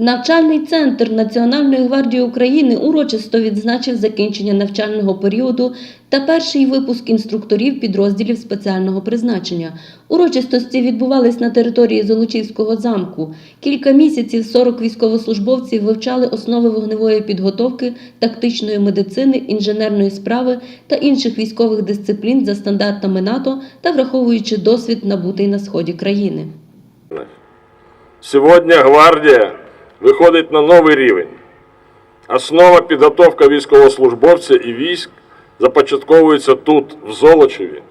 Навчальний центр Національної гвардії України урочисто відзначив закінчення навчального періоду та перший випуск інструкторів підрозділів спеціального призначення. Урочистості відбувались на території Золочівського замку. Кілька місяців 40 військовослужбовців вивчали основи вогневої підготовки, тактичної медицини, інженерної справи та інших військових дисциплін за стандартами НАТО та враховуючи досвід набутий на сході країни. Сьогодні гвардія виходить на новий рівень. Основа підготовка військовослужбовця і військ започатковується тут, в Золочеві.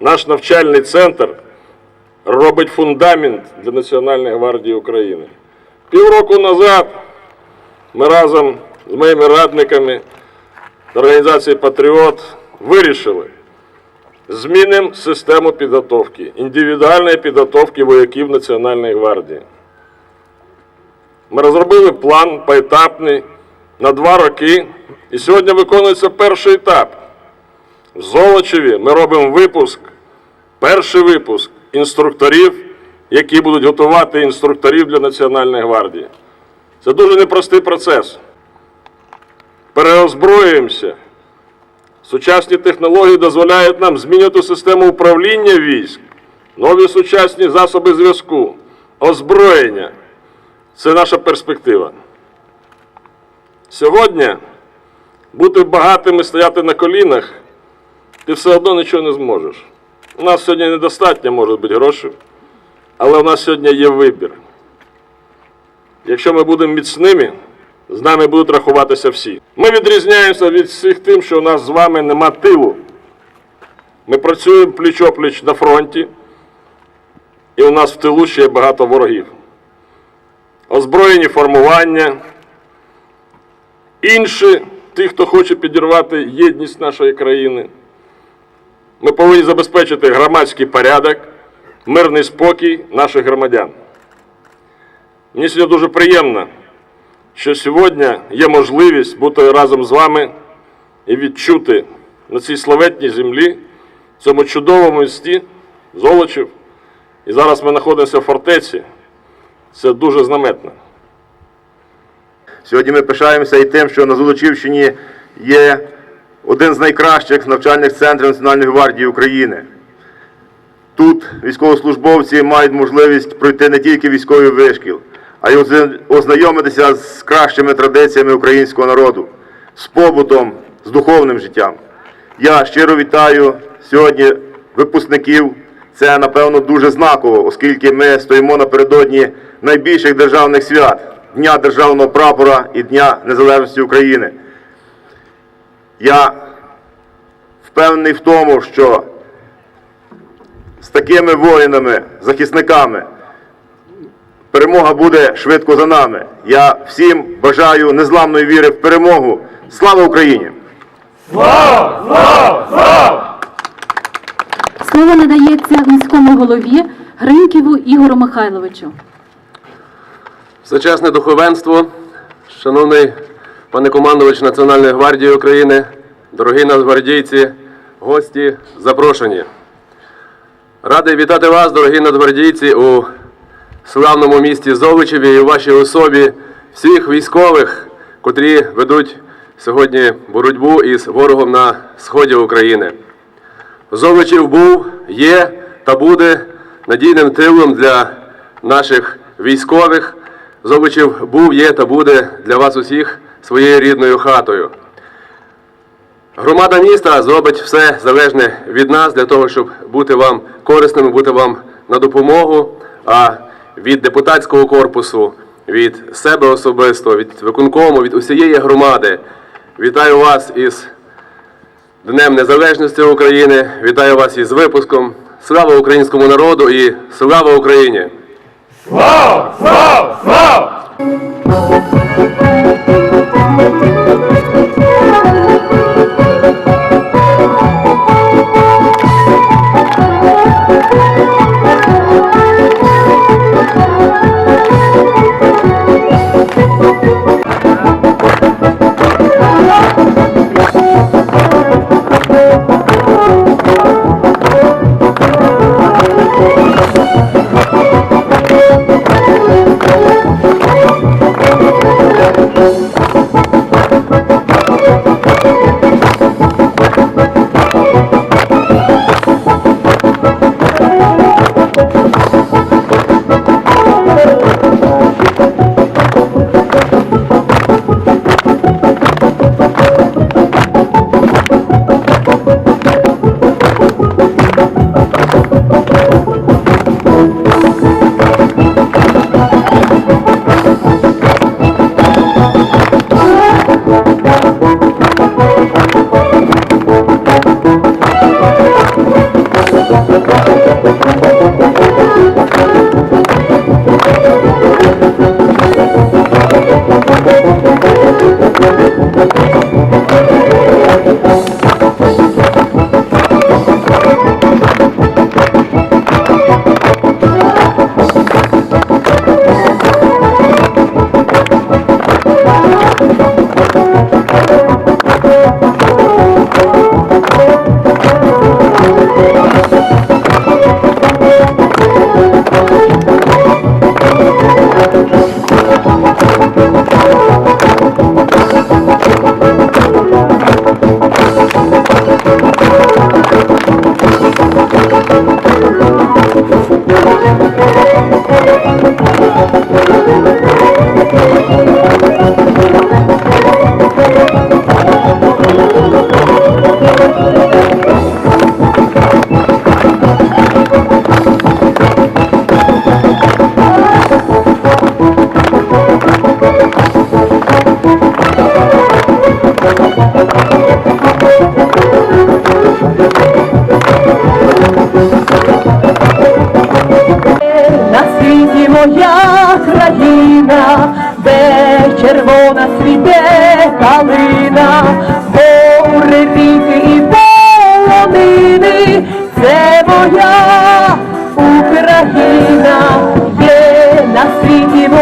Наш навчальний центр робить фундамент для Національної гвардії України. Півроку назад ми разом з моїми радниками організації Патріот вирішили, змінимо систему підготовки, індивідуальної підготовки вояків Національної гвардії. Ми розробили план поетапний на два роки, і сьогодні виконується перший етап. В Золочеві ми робимо випуск, перший випуск інструкторів, які будуть готувати інструкторів для Національної гвардії. Це дуже непростий процес. Переозброюємося. Сучасні технології дозволяють нам змінювати систему управління військ, нові сучасні засоби зв'язку, озброєння. Це наша перспектива. Сьогодні бути багатим і стояти на колінах, ти все одно нічого не зможеш. У нас сьогодні недостатньо може бути грошей, але у нас сьогодні є вибір. Якщо ми будемо міцними, з нами будуть рахуватися всі. Ми відрізняємося від всіх тим, що у нас з вами нема тилу. Ми працюємо пліч-опліч на фронті, і у нас в тилу ще є багато ворогів озброєні формування, інші, ті, хто хоче підірвати єдність нашої країни. Ми повинні забезпечити громадський порядок, мирний спокій наших громадян. Мені сьогодні дуже приємно, що сьогодні є можливість бути разом з вами і відчути на цій славетній землі, цьому чудовому місті Золочів. І зараз ми знаходимося в фортеці. Це дуже знаметно. Сьогодні ми пишаємося і тим, що на Золочівщині є один з найкращих навчальних центрів Національної гвардії України. Тут військовослужбовці мають можливість пройти не тільки військовий вишкіл, а й ознайомитися з кращими традиціями українського народу, з побутом, з духовним життям. Я щиро вітаю сьогодні випускників. Це, напевно, дуже знаково, оскільки ми стоїмо напередодні найбільших державних свят Дня Державного прапора і Дня Незалежності України. Я впевнений в тому, що з такими воїнами, захисниками, перемога буде швидко за нами. Я всім бажаю незламної віри в перемогу. Слава Україні! Слово надається міському голові Гриньківу Ігору Михайловичу. Всечесне духовенство, шановний пане командувач Національної гвардії України, дорогі нацгвардійці, гості, запрошені. Радий вітати вас, дорогі нацгвардійці, у славному місті Золочеві і у вашій особі всіх військових, котрі ведуть сьогодні боротьбу із ворогом на сході України. Золочів був, є та буде надійним тилом для наших військових. Золочів був, є та буде для вас усіх своєю рідною хатою. Громада міста зробить все залежне від нас для того, щоб бути вам корисними, бути вам на допомогу. А від депутатського корпусу, від себе особисто, від виконкому, від усієї громади вітаю вас із Днем Незалежності України. Вітаю вас із випуском. Слава українському народу і слава Україні! На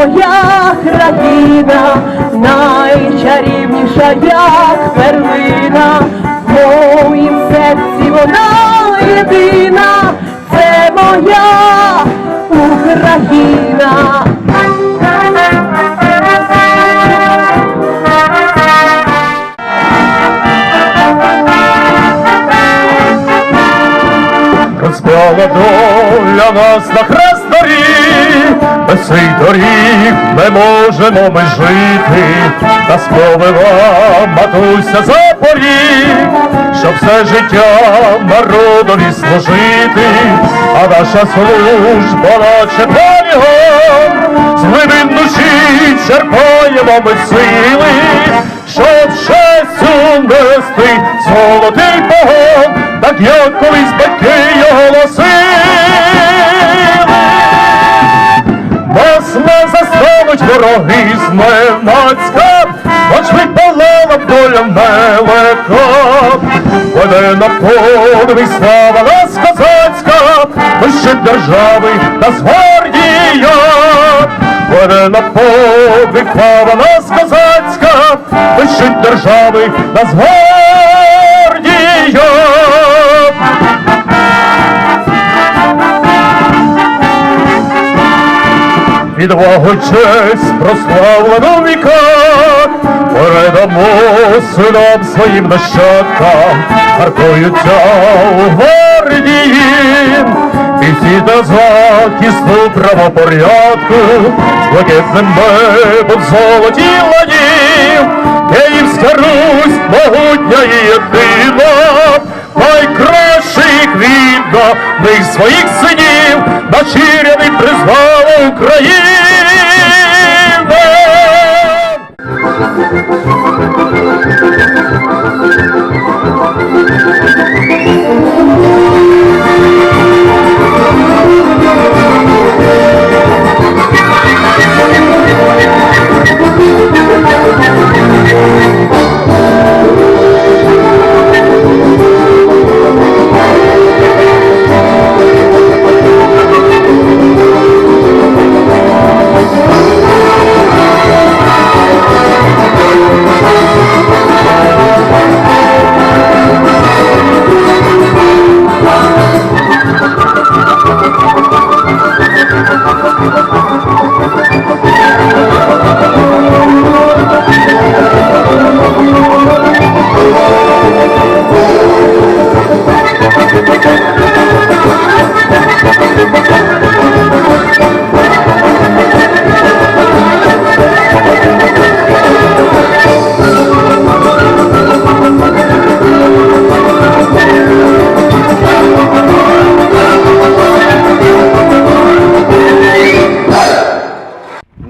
моя країна, найчарівніша, як перлина, в моїм серці вона єдина, це моя Україна. Розпала доля нас на хрест цих доріг не можемо ми жити, нас повела матуся за поріг, щоб все життя народові служити, а наша служба наче полігон, з глибин душі черпаємо ми сили, щоб честю нести золотий погон, так як колись батьки вороги зненацька, хоч відпалила б доля нелегка. Веде на подвиг слава нас козацька, щит держави нас гвардія. Веде на подвиг слава нас козацька, щит держави нас гвардія. Відвагу честь прославлену в віках, передамо синам своїм нащадкам, харкуються у гвардії, пісні та захисту правопорядку, з блакитним небом золоті ладів, Київська Русь, могутня і єдина, найкращих відда ми своїх синів, начиряний призвали Україна.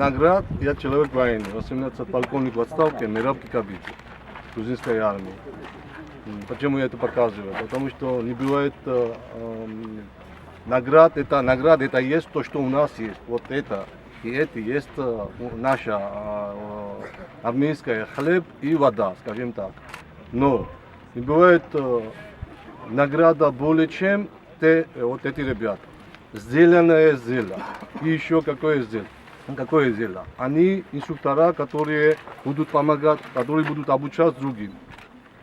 Наград я человек войны, 18 полковник в отставке, Мираб Кикабидзе, грузинской армии. Почему я это показываю? Потому что не бывает э, эм, наград, это награда, это есть то, что у нас есть. Вот это и это есть э, наша э, э, армейская хлеб и вода, скажем так. Но не бывает э, награда более чем те, э, вот эти ребята. Сделанное сделано. И еще какое сделано. Какое дело? Они инструктора, которые будут помогать, которые будут обучать другим.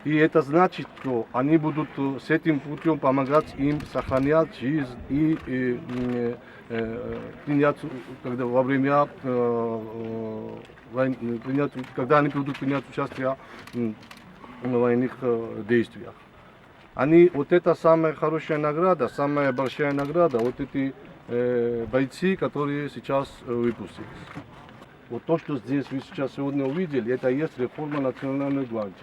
И это значит, что они будут э, с этим путем помогать им сохранять жизнь и э, м, э, принять, когда во время э, э, войн- принять, когда они будут принять участие м, в военных э, действиях. Они, вот это самая хорошая награда, самая большая награда, вот эти э, бойцы, которые сейчас э, выпустились. Вот то, что здесь вы сейчас сегодня увидели, это и есть реформа Национальной гвардии.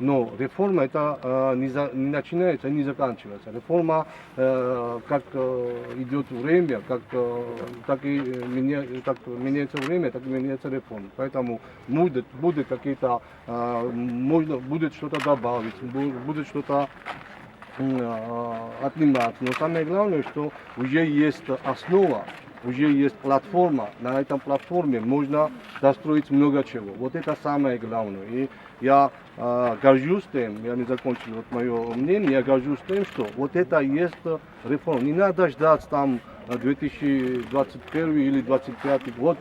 Но реформа это э, не, за- не начинается, не заканчивается. Реформа, э, как э, идет время, как, э, так и э, меня, как меняется время, так и меняется реформа. Поэтому будет, будет какие-то, э, можно, будет что-то добавить, бу- будет что-то э, отнимать. Но самое главное, что уже есть основа, уже есть платформа. На этом платформе можно достроить много чего. Вот это самое главное. И я э, горжусь тем, я не закончил вот мое мнение, я горжусь тем, что вот это есть э, реформа. Не надо ждать там э, 2021 или 2025 год.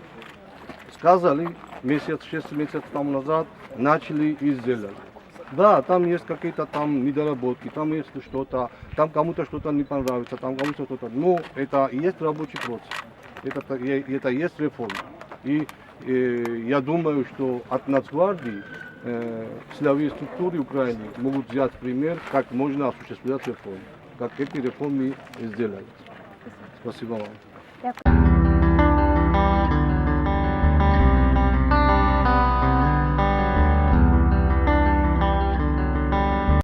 Сказали месяц, шесть месяцев тому назад, начали и сделали. Да, там есть какие-то там недоработки, там есть что-то, там кому-то что-то не понравится, там кому-то что-то. Но это и есть рабочий процесс, это, это есть реформа. И э, я думаю, что от Нацгвардии э, силовые структуры Украины могут взять пример, как можно осуществлять реформы, как эти реформы сделали. Спасибо вам.